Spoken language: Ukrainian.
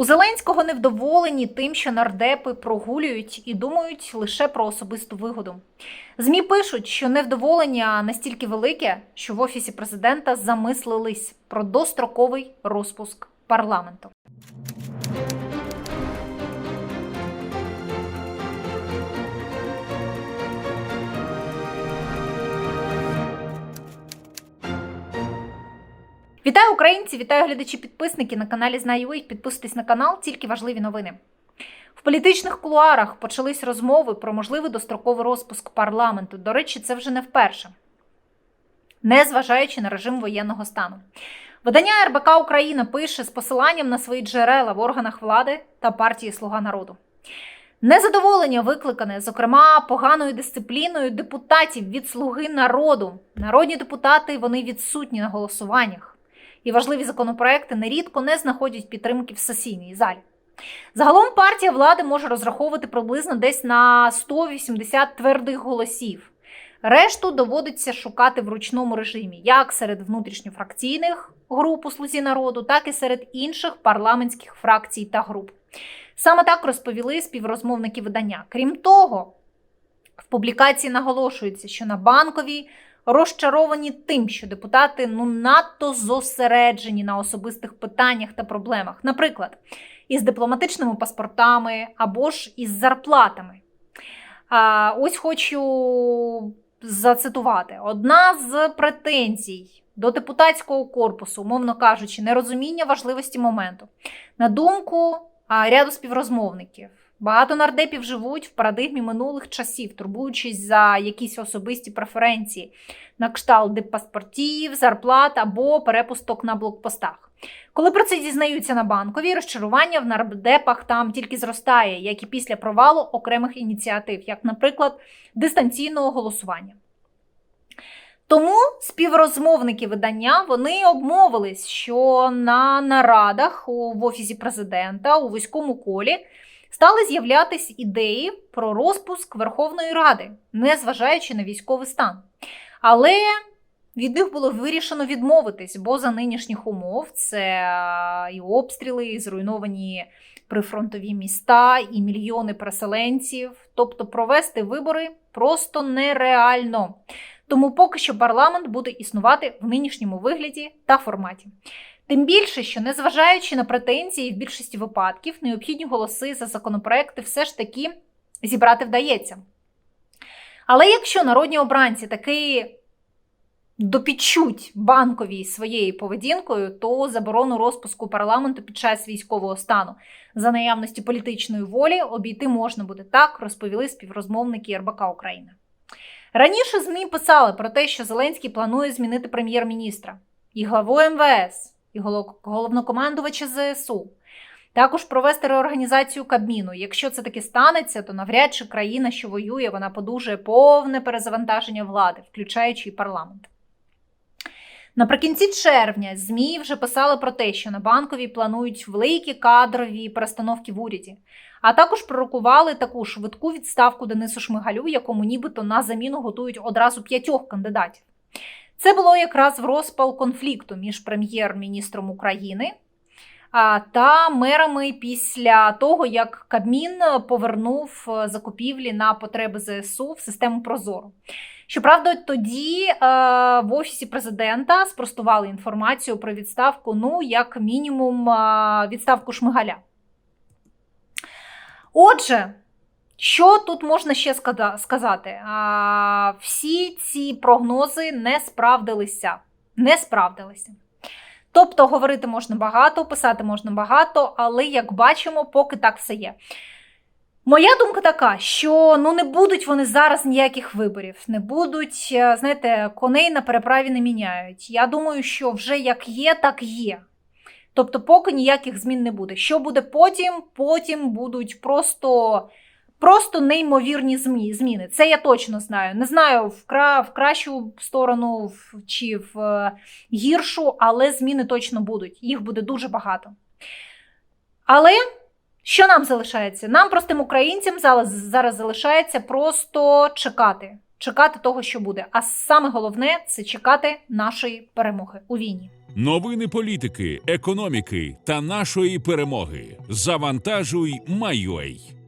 У Зеленського невдоволені тим, що нардепи прогулюють і думають лише про особисту вигоду. ЗМІ пишуть, що невдоволення настільки велике, що в офісі президента замислились про достроковий розпуск парламенту. Вітаю українці! Вітаю глядачі підписники на каналі Знаю.ua. Підписуйтесь на канал, тільки важливі новини. В політичних кулуарах почались розмови про можливий достроковий розпуск парламенту. До речі, це вже не вперше, незважаючи на режим воєнного стану. Видання РБК Україна пише з посиланням на свої джерела в органах влади та партії Слуга народу. Незадоволення викликане, зокрема, поганою дисципліною депутатів від слуги народу. Народні депутати вони відсутні на голосуваннях, і важливі законопроекти нерідко не знаходять підтримки в сесійній залі. Загалом партія влади може розраховувати приблизно десь на 180 твердих голосів. Решту доводиться шукати в ручному режимі, як серед внутрішньофракційних груп у слузі народу, так і серед інших парламентських фракцій та груп. Саме так розповіли співрозмовники видання. Крім того, в публікації наголошується, що на банковій розчаровані тим, що депутати ну надто зосереджені на особистих питаннях та проблемах, наприклад, із дипломатичними паспортами або ж із зарплатами. А, Ось хочу зацитувати: одна з претензій до депутатського корпусу, умовно кажучи, нерозуміння важливості моменту. На думку ряду співрозмовників. Багато нардепів живуть в парадигмі минулих часів, турбуючись за якісь особисті преференції на кшталт диппаспортів, зарплат або перепусток на блокпостах. Коли про це дізнаються на банковій, розчарування в нардепах там тільки зростає, як і після провалу окремих ініціатив, як, наприклад, дистанційного голосування. Тому співрозмовники видання вони обмовились, що на нарадах в офісі президента у вузькому колі стали з'являтись ідеї про розпуск Верховної Ради, незважаючи на військовий стан. Але від них було вирішено відмовитись, бо за нинішніх умов це і обстріли, і зруйновані прифронтові міста, і мільйони переселенців. Тобто провести вибори просто нереально. Тому поки що парламент буде існувати в нинішньому вигляді та форматі. Тим більше, що незважаючи на претензії, в більшості випадків необхідні голоси за законопроекти все ж таки зібрати вдається. Але якщо народні обранці таки допічуть банковій своєю поведінкою, то заборону розпуску парламенту під час військового стану за наявності політичної волі обійти можна буде так, розповіли співрозмовники РБК України. Раніше ЗМІ писали про те, що Зеленський планує змінити прем'єр-міністра і главу МВС, і головнокомандувача ЗСУ. Також провести реорганізацію Кабміну. Якщо це таки станеться, то навряд чи країна, що воює, вона подужує повне перезавантаження влади, включаючи і парламент. Наприкінці червня ЗМІ вже писали про те, що на банковій планують великі кадрові перестановки в уряді, а також пророкували таку швидку відставку Денису Шмигалю, якому нібито на заміну готують одразу п'ятьох кандидатів. Це було якраз в розпал конфлікту між прем'єр-міністром України та мерами після того, як Кабмін повернув закупівлі на потреби ЗСУ в систему Прозоро. Щоправда, тоді е, в офісі президента спростували інформацію про відставку, ну, як мінімум, е, відставку Шмигаля. Отже, що тут можна ще сказати? Е, всі ці прогнози не справдилися. Не справдилися. Тобто, говорити можна багато, писати можна багато, але, як бачимо, поки так все є. Моя думка така, що ну не будуть вони зараз ніяких виборів, не будуть, е, знаєте, коней на переправі не міняють. Я думаю, що вже як є, так є. Тобто, поки ніяких змін не буде. Що буде потім? Потім будуть просто просто неймовірні зміни. Це я точно знаю. Не знаю в, кра, в кращу сторону в, чи в е, гіршу, але зміни точно будуть. Їх буде дуже багато. Але. Що нам залишається? Нам, простим українцям, зараз залишається просто чекати. чекати того, що буде. А саме головне це чекати нашої перемоги у війні. Новини політики, економіки та нашої перемоги. Завантажуй, Майой.